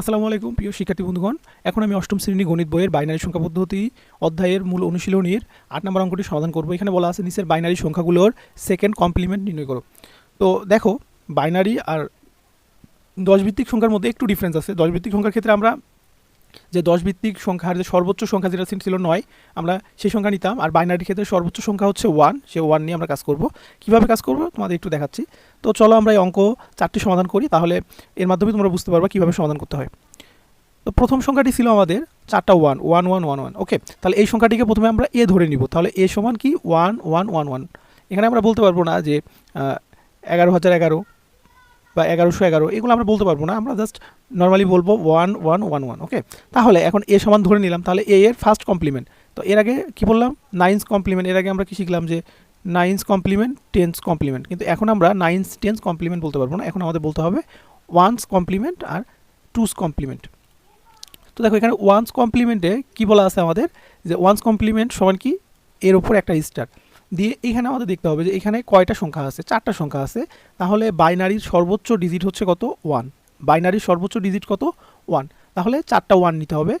আসসালামু আলাইকুম, প্রিয় শিক্ষার্থী বন্ধুগণ। এখন আমি অষ্টম শ্রেণি গণিত বইয়ের বাইনারি সংখ্যা পদ্ধতি অধ্যায়ের মূল অনুশীলনীর আট নম্বর অঙ্কটি সমাধান করব। এখানে বলা আছে, নিচের বাইনারি সংখ্যাগুলোর সেকেন্ড কমপ্লিমেন্ট নির্ণয় করো। তো দেখো, বাইনারি আর দশ ভিত্তিক সংখ্যার মধ্যে একটু ডিফারেন্স আছে। দশ ভিত্তিক সংখ্যার ক্ষেত্রে আমরা যে দশ ভিত্তিক সংখ্যার যে সর্বোচ্চ সংখ্যা যেটা ছিল নয়, আমরা সেই সংখ্যা নিতাম। আর বাইনারির ক্ষেত্রে সর্বোচ্চ সংখ্যা হচ্ছে ওয়ান সে ওয়ান নিয়ে আমরা কাজ করব। কীভাবে কাজ করব? তোমাদের একটু দেখাচ্ছি। তো চলো আমরা এই অঙ্ক চারটি সমাধান করি, তাহলে এর মাধ্যমে তোমরা বুঝতে পারবা কীভাবে সমাধান করতে হয়। তো প্রথম সংখ্যাটি ছিল আমাদের চারটা one one one one one okay তাহলে এই সংখ্যাটিকে প্রথমে আমরা এ ধরে নিব। তাহলে এ সমান কি? ওয়ান ওয়ান ওয়ান ওয়ান এখানে আমরা বলতে পারব না যে এগারো হাজার এগারো। বা এগারোশো এগারো, এগুলো আমরা বলতে পারব না, আমরা জাস্ট নর্মালি বলব one one one one okay তাহলে এখন এ সমান ধরে নিলাম, তাহলে এ এর ফার্স্ট কমপ্লিমেন্ট তো এর আগে কি বললাম? নাইন্স কমপ্লিমেন্ট এর আগে আমরা কি শিখলাম যে নাইন্স কমপ্লিমেন্ট টেন্স কমপ্লিমেন্ট কিন্তু এখন আমরা নাইন্স টেন্স কমপ্লিমেন্ট বলতে পারব না, এখন আমাদের বলতে হবে ওয়ান্স কমপ্লিমেন্ট আর টুস কমপ্লিমেন্ট তো দেখো এখানে ওয়ান্স কমপ্লিমেন্টে কি বলা আছে আমাদের? যে ওয়ান্স কমপ্লিমেন্ট সমান কি? এর উপর একটা স্টার দিয়ে এখানে আমাদের দেখতে হবে যে এখানে কয়টা সংখ্যা আছে? চারটা সংখ্যা আছে। তাহলে বাইনারির সর্বোচ্চ ডিজিট হচ্ছে কত? ওয়ান বাইনারির সর্বোচ্চ ডিজিট কত? ওয়ান তাহলে চারটা ওয়ান নিতে হবে।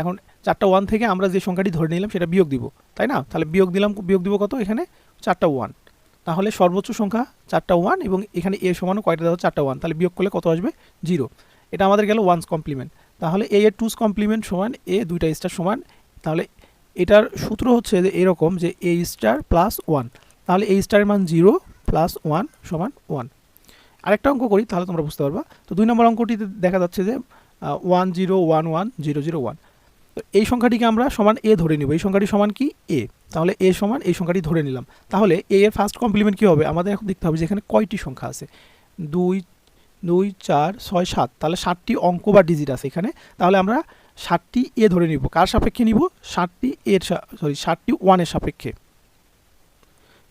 এখন চারটা ওয়ান থেকে আমরা যে সংখ্যাটি ধরে নিলাম সেটা বিয়োগ দিব, তাই না? তাহলে বিয়োগ দিলাম, বিয়োগ দিব কত এখানে? চারটা ওয়ান তাহলে সর্বোচ্চ সংখ্যা চারটা ওয়ান এবং এখানে এ সমানও কয়টা দেওয়া? চারটা ওয়ান তাহলে বিয়োগ করলে কত আসবে? জিরো এটা আমাদের গেল ওয়ান্স কমপ্লিমেন্ট তাহলে এ এর টুস কমপ্লিমেন্ট সমান এ দুইটা স্টার সমান। তাহলে এটার সূত্র হচ্ছে যে এরকম যে এ স্টার প্লাস ওয়ান তাহলে এই স্টারের মান জিরো প্লাস ওয়ান সমান ওয়ান আরেকটা অঙ্ক করি, তাহলে তোমরা বুঝতে পারবা। তো দুই নম্বর অঙ্কটিতে দেখা যাচ্ছে যে one zero one one zero zero one তো এই সংখ্যাটিকে আমরা সমান এ ধরে নিব। এই সংখ্যাটি সমান কি? এ তাহলে এ সমান, এই সংখ্যাটি ধরে নিলাম। তাহলে এ এর ফার্স্ট কমপ্লিমেন্ট কী হবে? আমাদের এখন দেখতে হবে যে এখানে কয়টি সংখ্যা আছে। দুই দুই, চার, ছয়, সাত। তাহলে সাতটি অঙ্ক বা ডিজিট আছে এখানে। তাহলে আমরা ষাটটি এ ধরে নিব। কার সাপেক্ষে নিব? ষাটটি এর সরি ষাটটি ওয়ানের সাপেক্ষে।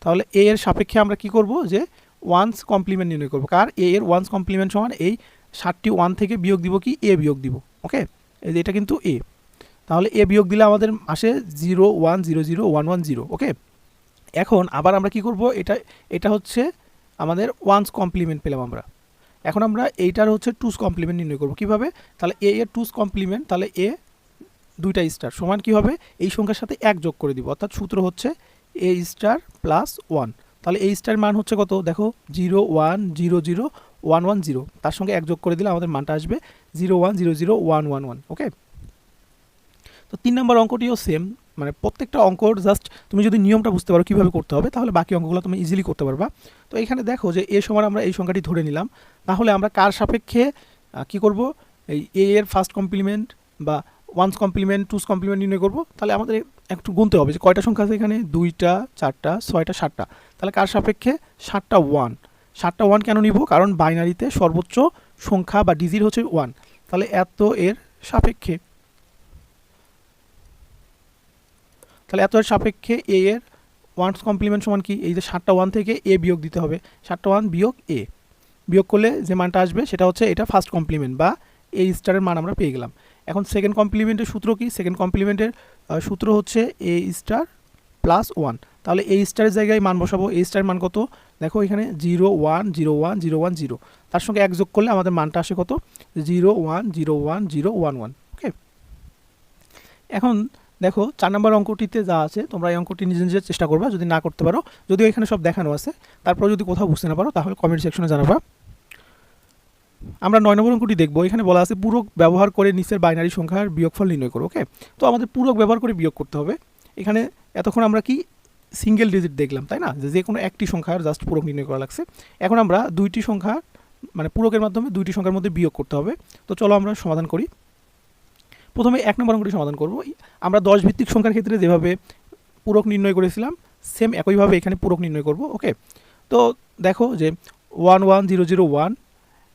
তাহলে এ এর সাপেক্ষে আমরা কি করব? যে ওয়ান্স কমপ্লিমেন্ট নির্ণয় করব। কার? এ এর ওয়ান্স কমপ্লিমেন্ট সমান এই ষাটটি ওয়ান থেকে বিয়োগ দিব কি? এ বিয়োগ দিব। ওকে এই যে এটা কিন্তু এ। তাহলে এ বিয়োগ দিলে আমাদের আসে zero one zero zero one one zero okay এখন আবার আমরা কি করব? এটা এটা হচ্ছে আমাদের ওয়ান্স কমপ্লিমেন্ট পেলাম আমরা। এখন আমরা এইটার হচ্ছে টুস কমপ্লিমেন্ট নির্ণয় করব। কীভাবে? তাহলে এ এর টুস কমপ্লিমেন্ট তাহলে এ দুইটা স্টার সমান কী হবে? এই সংখ্যার সাথে এক যোগ করে দিব, অর্থাৎ সূত্র হচ্ছে এ স্টার প্লাস ওয়ান তাহলে এই স্টার মান হচ্ছে কত? দেখো zero one zero zero one one zero তার সঙ্গে এক যোগ করে দিলে আমাদের মানটা আসবে zero one zero zero one one one okay তো তিন নম্বর অঙ্কটিও সেম মানে প্রত্যেকটা অঙ্কর জাস্ট তুমি যদি নিয়মটা বুঝতে পারো কীভাবে করতে হবে, তাহলে বাকি অঙ্কগুলো তুমি ইজিলি করতে পারবা। তো এখানে দেখো যে এ সময় আমরা এই সংখ্যাটি ধরে নিলাম। তাহলে আমরা কার সাপেক্ষে কি করব? এই এ এর ফার্স্ট কমপ্লিমেন্ট বা ওয়ান্স কমপ্লিমেন্ট টুস কমপ্লিমেন্ট নির্ণয় করব। তাহলে আমাদের একটু গুনতে হবে যে কয়টা সংখ্যা আছে এখানে? দুইটা, চারটা, ছয়টা, সাতটা। তাহলে কার সাপেক্ষে? সাতটা ওয়ান সাতটা ওয়ান কেন নিব? কারণ বাইনারিতে সর্বোচ্চ সংখ্যা বা ডিজিট হচ্ছে ওয়ান তাহলে এত এর সাপেক্ষে। তাহলে এত সাপেক্ষে এ এর ওয়ান্স কমপ্লিমেন্ট সমান কি? এই যে সাতটা ওয়ান থেকে এ বিয়োগ দিতে হবে। সাতটা ওয়ান বিয়োগ এ বিয়োগ করলে যে মানটা আসবে সেটা হচ্ছে এটা ফার্স্ট কমপ্লিমেন্ট বা এ স্টারের মান আমরা পেয়ে গেলাম। এখন সেকেন্ড কমপ্লিমেন্টের সূত্র কি? সেকেন্ড কমপ্লিমেন্টের সূত্র হচ্ছে এ স্টার প্লাস ওয়ান তাহলে এই স্টারের জায়গায় মান বসাবো। এই স্টারের মান কত? দেখো এখানে zero one zero one zero one zero তার সঙ্গে এক যোগ করলে আমাদের মানটা আসে কত? Zero one zero one zero one one okay এখন দেখো, চার নম্বর অঙ্কটিতে যা আছে, তোমরা এই অঙ্কটি নিজে নিজের চেষ্টা করবা, যদি না করতে পারো। যদিও এখানে সব দেখানো আছে তারপর যদি কোথাও বুঝতে না পারো, তাহলে কমেন্ট সেকশনে জানাবা। আমরা নয় নম্বর অঙ্কটি দেখব, এখানে বলা আছে পূরক ব্যবহার করে নিচের বাইনারি সংখ্যার বিয়োগফল নির্ণয় করো ওকে তো আমাদের পূরক ব্যবহার করে বিয়োগ করতে হবে। এখানে এতক্ষণ আমরা কি সিঙ্গেল ডিজিট দেখলাম, তাই না? যে যে কোনো একটি সংখ্যার জাস্ট পূরক নির্ণয় করা লাগছে। এখন আমরা দুইটি সংখ্যা মানে পূরকের মাধ্যমে দুইটি সংখ্যার মধ্যে বিয়োগ করতে হবে। তো চলো আমরা সমাধান করি। প্রথমে এক নম্বর অঙ্কটি সমাধান করব। আমরা দশ ভিত্তিক সংখ্যার ক্ষেত্রে যেভাবে পূরক নির্ণয় করেছিলাম সেম একইভাবে এখানে পূরক নির্ণয় করব ওকে তো দেখো যে one one zero zero one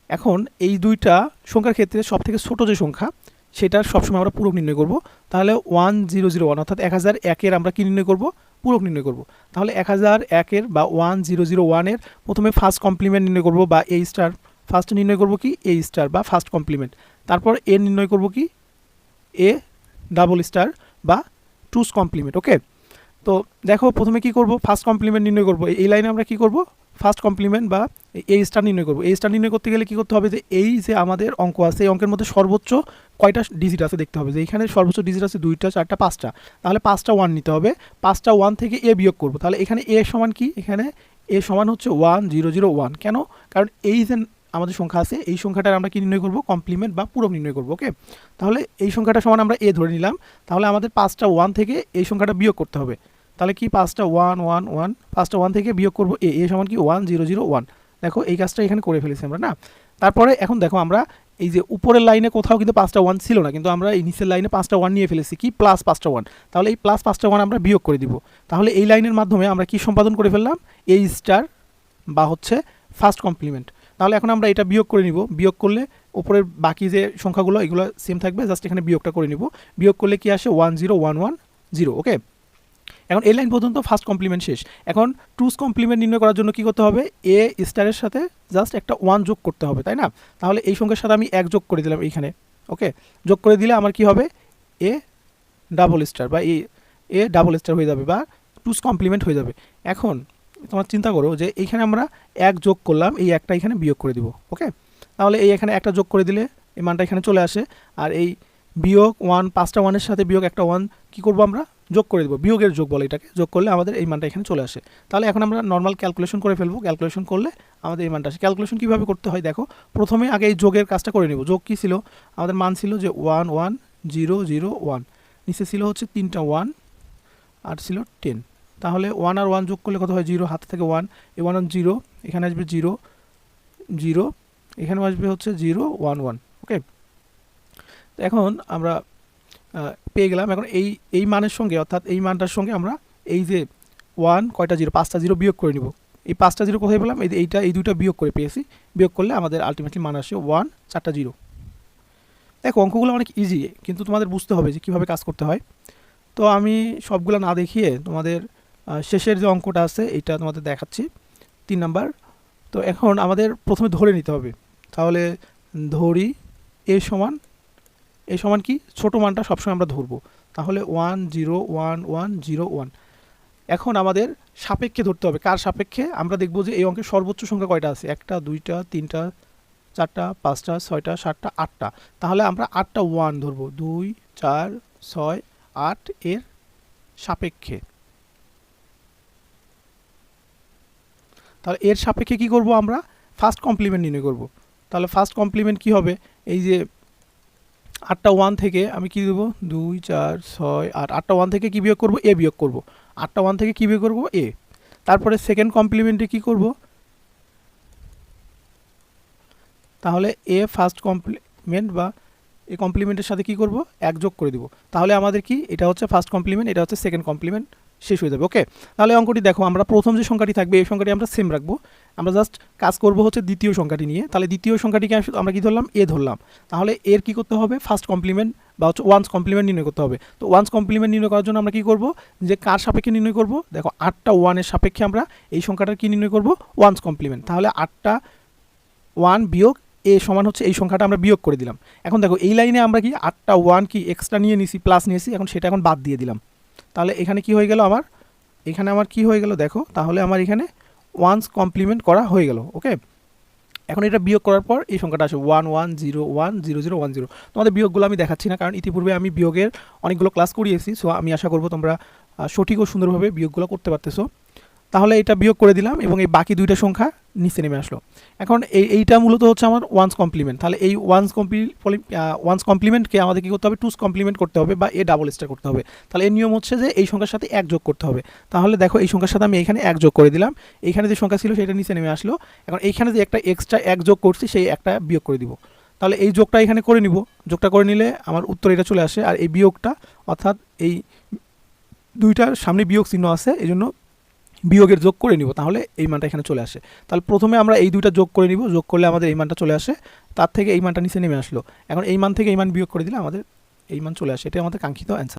এখন এই দুইটা সংখ্যার ক্ষেত্রে সব থেকে ছোটো যে সংখ্যা সেটার সবসময় আমরা পূরক নির্ণয় করব। তাহলে ওয়ান জিরো জিরো ওয়ান অর্থাৎ এক হাজার একের আমরা কী নির্ণয় করব? পূরক নির্ণয় করব। তাহলে এক হাজার একের বা ওয়ান জিরো জিরো ওয়ানের প্রথমে ফার্স্ট কমপ্লিমেন্ট নির্ণয় করব বা এই স্টার ফার্স্ট নির্ণয় করব কি? এই স্টার বা ফার্স্ট কমপ্লিমেন্ট তারপর এ নির্ণয় করব কি? এ ডাবল স্টার বা টুস কমপ্লিমেন্ট ওকে তো দেখো প্রথমে কি করব? ফার্স্ট কমপ্লিমেন্ট নির্ণয় করব। এই লাইনে আমরা কি করব? ফার্স্ট কমপ্লিমেন্ট বা এই স্টার নির্ণয় করব। এই স্টার নির্ণয় করতে গেলে কী করতে হবে? যে এই যে আমাদের অঙ্ক আছে, এই অঙ্কের মধ্যে সর্বোচ্চ কয়টা ডিজিট আছে দেখতে হবে? যে এখানে সর্বোচ্চ ডিজিট আছে দুইটা, চারটা, পাঁচটা। তাহলে পাঁচটা ওয়ান নিতে হবে। পাঁচটা ওয়ান থেকে এ বিয়োগ করব। তাহলে এখানে এ সমান কি? এখানে এ সমান হচ্ছে ওয়ান জিরো জিরো ওয়ান কেন? কারণ এই যে আমাদের সংখ্যা আছে, এই সংখ্যাটার আমরা কি নির্ণয় করব? কমপ্লিমেন্ট বা পূরক নির্ণয় করব ওকে তাহলে এই সংখ্যাটা সমান আমরা এ ধরে নিলাম, তাহলে আমাদের পাঁচটা ওয়ান থেকে এই সংখ্যাটা বিয়োগ করতে হবে। তাহলে কি পাঁচটা ওয়ান ওয়ান ওয়ান পাঁচটা ওয়ান থেকে বিয়োগ করব এ এ সমান কি ওয়ান জিরো জিরো ওয়ান দেখো, এই কাজটা এখানে করে ফেলেছি আমরা, না? তারপরে এখন দেখো আমরা এই যে উপরের লাইনে কোথাও কিন্তু পাঁচটা ওয়ান ছিল না, কিন্তু আমরা এই নিচের লাইনে পাঁচটা ওয়ান নিয়ে ফেলেছি, কি? প্লাস পাঁচটা ওয়ান তাহলে এই প্লাস পাঁচটা ওয়ান আমরা বিয়োগ করে দিব। তাহলে এই লাইনের মাধ্যমে আমরা কি সম্পাদন করে ফেললাম? এই স্টার বা হচ্ছে ফার্স্ট কমপ্লিমেন্ট তাহলে এখন আমরা এটা বিয়োগ করে নিব। বিয়োগ করলে উপরের বাকি যে সংখ্যাগুলো, এগুলো সেম থাকবে জাস্ট এখানে বিয়োগটা করে নিব। বিয়োগ করলে কি আসে? One zero one one zero okay এখন এই লাইন পর্যন্ত ফার্স্ট কমপ্লিমেন্ট শেষ। এখন টুস কমপ্লিমেন্ট নির্ণয় করার জন্য কি করতে হবে? এ স্টারের সাথে জাস্ট একটা ওয়ান যোগ করতে হবে, তাই না? তাহলে এই সংখ্যার সাথে আমি এক যোগ করে দিলাম এইখানে ওকে যোগ করে দিলে আমার কি হবে? এ ডাবল স্টার বা এ এ ডাবল স্টার হয়ে যাবে বা টুস কমপ্লিমেন্ট হয়ে যাবে। এখন তোমার চিন্তা করো যে এইখানে আমরা এক যোগ করলাম, এই একটা এখানে বিয়োগ করে দিব ওকে তাহলে এই এখানে একটা যোগ করে দিলে এই মানটা এখানে চলে আসে, আর এই বিয়োগ ওয়ান পাঁচটা ওয়ানের সাথে বিয়োগ একটা ওয়ান কী করব আমরা? যোগ করে দেবো, বিয়োগের যোগ বলে এটাকে, যোগ করলে আমাদের এই মানটা এখানে চলে আসে। তাহলে এখন আমরা নর্মাল ক্যালকুলেশন করে ফেলব ক্যালকুলেশন করলে আমাদের এই মানটা আসে। ক্যালকুলেশন কীভাবে করতে হয় দেখো, প্রথমে আগে এই যোগের কাজটা করে নেব, যোগ কী ছিল? আমাদের মান ছিল যে one one zero zero one নিচে ছিল হচ্ছে তিনটা ওয়ান আর ছিল টেন তাহলে ওয়ান আর ওয়ান যোগ করলে কত হয় জিরো হাতে থেকে ওয়ান এ ওয়ান জিরো এখানে আসবে জিরো জিরো এখানেও আসবে হচ্ছে জিরো ওয়ান ওয়ান ওকে এখন আমরা পেয়ে গেলাম। এখন এই এই মানের সঙ্গে, অর্থাৎ এই মানটার সঙ্গে আমরা এই যে ওয়ান কয়টা জিরো পাঁচটা জিরো বিয়োগ করে নিব। এই পাঁচটা জিরো কোথায় পেলাম? এই এইটা, এই দুইটা বিয়োগ করে পেয়েছি। বিয়োগ করলে আমাদের আলটিমেটলি মান আসে ওয়ান চারটা জিরো দেখো, অঙ্কগুলো অনেক ইজি কিন্তু তোমাদের বুঝতে হবে যে কীভাবে কাজ করতে হয়। তো আমি সবগুলো না দেখিয়ে তোমাদের শেষের যে অঙ্কটা আছে, এইটা তোমাদের দেখাচ্ছি। তিন নাম্বার। তো এখন আমাদের প্রথমে ধরে নিতে হবে। তাহলে ধরি এ সমান এ সমান কি? ছোটো মানটা সবসময় আমরা ধরবো। তাহলে one, zero, one one, zero, one. এখন আমাদের সাপেক্ষে ধরতে হবে। কার সাপেক্ষে? আমরা দেখব যে এই অঙ্কের সর্বোচ্চ সংখ্যা কয়টা আছে? একটা, দুইটা, তিনটা, চারটা, পাঁচটা, ছয়টা, সাতটা, আটটা। তাহলে আমরা আটটা ওয়ান ধরবো। দুই, চার, ছয়, আট এর সাপেক্ষে। তাহলে এর সাপেক্ষে কি করব আমরা? ফার্স্ট কমপ্লিমেন্ট নির্ণয় করব। তাহলে ফার্স্ট কমপ্লিমেন্ট কি হবে? এই যে আটটা ওয়ান থেকে আমি কি দেবো? দুই, চার, ছয়, আট। আটটা ওয়ান থেকে কি বিয়োগ করব? এ বিয়োগ করব। আটটা ওয়ান থেকে কি বিয়োগ করব? এ তারপরে সেকেন্ড কমপ্লিমেন্টে কি করব? তাহলে এ ফার্স্ট কমপ্লিমেন্ট বা এই কমপ্লিমেন্টের সাথে কি করব? এক যোগ করে দিব। তাহলে আমাদের কি? এটা হচ্ছে ফার্স্ট কমপ্লিমেন্ট এটা হচ্ছে সেকেন্ড কমপ্লিমেন্ট শেষ হয়ে যাবে ওকে তাহলে অঙ্কটি দেখো, আমরা প্রথম যে সংখ্যাটি থাকবে, এই সংখ্যাটি আমরা সেম রাখব। আমরা জাস্ট কাজ করব হচ্ছে দ্বিতীয় সংখ্যাটি নিয়ে। তাহলে দ্বিতীয় সংখ্যাটিকে আমরা কি ধরলাম? এ ধরলাম। তাহলে এর কি করতে হবে? ফার্স্ট কমপ্লিমেন্ট বা হচ্ছে ওয়ান্স কমপ্লিমেন্ট নির্ণয় করতে হবে। তো ওয়ান্স কমপ্লিমেন্ট নির্ণয় করার জন্য আমরা কি করব? যে কার সাপেক্ষে নির্ণয় করব? দেখো, আটটা ওয়ানের সাপেক্ষে আমরা এই সংখ্যাটার কি নির্ণয় করব? ওয়ান্স কমপ্লিমেন্ট তাহলে আটটা ওয়ান বিয়োগ এ সমান হচ্ছে এই সংখ্যাটা আমরা বিয়োগ করে দিলাম। এখন দেখো, এই লাইনে আমরা কি আটটা ওয়ান কি এক্সট্রা নিয়ে নিছি প্লাস নিয়েছি এখন সেটা এখন বাদ দিয়ে দিলাম। তাহলে এখানে কি হয়ে গেল আমার এখানে আমার কি হয়ে গেল দেখো, তাহলে আমার এখানে ওয়ান্স কমপ্লিমেন্ট করা হয়ে গেল ওকে এখন এটা বিয়োগ করার পর এই সংখ্যাটা আসে one one zero one zero zero one zero তোমাদের বিয়োগগুলো আমি দেখাচ্ছি না, কারণ ইতিপূর্বে আমি বিয়োগের অনেকগুলো ক্লাস করিয়েছি সো আমি আশা করব তোমরা সঠিক ও সুন্দরভাবে বিয়োগগুলো করতে পারতেছো। তাহলে এটা বিয়োগ করে দিলাম এবং এই বাকি দুইটা সংখ্যা নিচে নেমে আসলো। এখন এই, এইটা মূলত হচ্ছে আমার ওয়ান্স কমপ্লিমেন্ট তাহলে এই ওয়ান্স কমপ্লি ওয়ান্স কমপ্লিমেন্টকে আমাদের কী করতে হবে? টুস কমপ্লিমেন্ট করতে হবে বা এ ডাবল স্টার করতে হবে। তাহলে এর নিয়ম হচ্ছে যে এই সংখ্যার সাথে এক যোগ করতে হবে। তাহলে দেখো এই সংখ্যার সাথে আমি এখানে এক যোগ করে দিলাম। এইখানে যে সংখ্যা ছিল সেটা নিচে নেমে আসলো। এখন এইখানে যে একটা এক্সট্রা এক যোগ করছি সেই একটা বিয়োগ করে দিব। তাহলে এই যোগটা এখানে করে নিব। যোগটা করে নিলে আমার উত্তর এটা চলে আসে। আর এই বিয়োগটা অর্থাৎ এই দুইটার সামনে বিয়োগ চিহ্ন আছে এই জন্য বিয়োগের যোগ করে নিব, তাহলে এই মানটা এখানে চলে আসে। তাহলে প্রথমে আমরা এই দুইটা যোগ করে নিব, যোগ করলে আমাদের এই মানটা চলে আসে। তার থেকে এই মানটা নিচে নেমে আসলো। এখন এই মান থেকে এই মান বিয়োগ করে দিলে আমাদের এই মান চলে আসে। এটা আমাদের কাঙ্ক্ষিত অ্যান্সার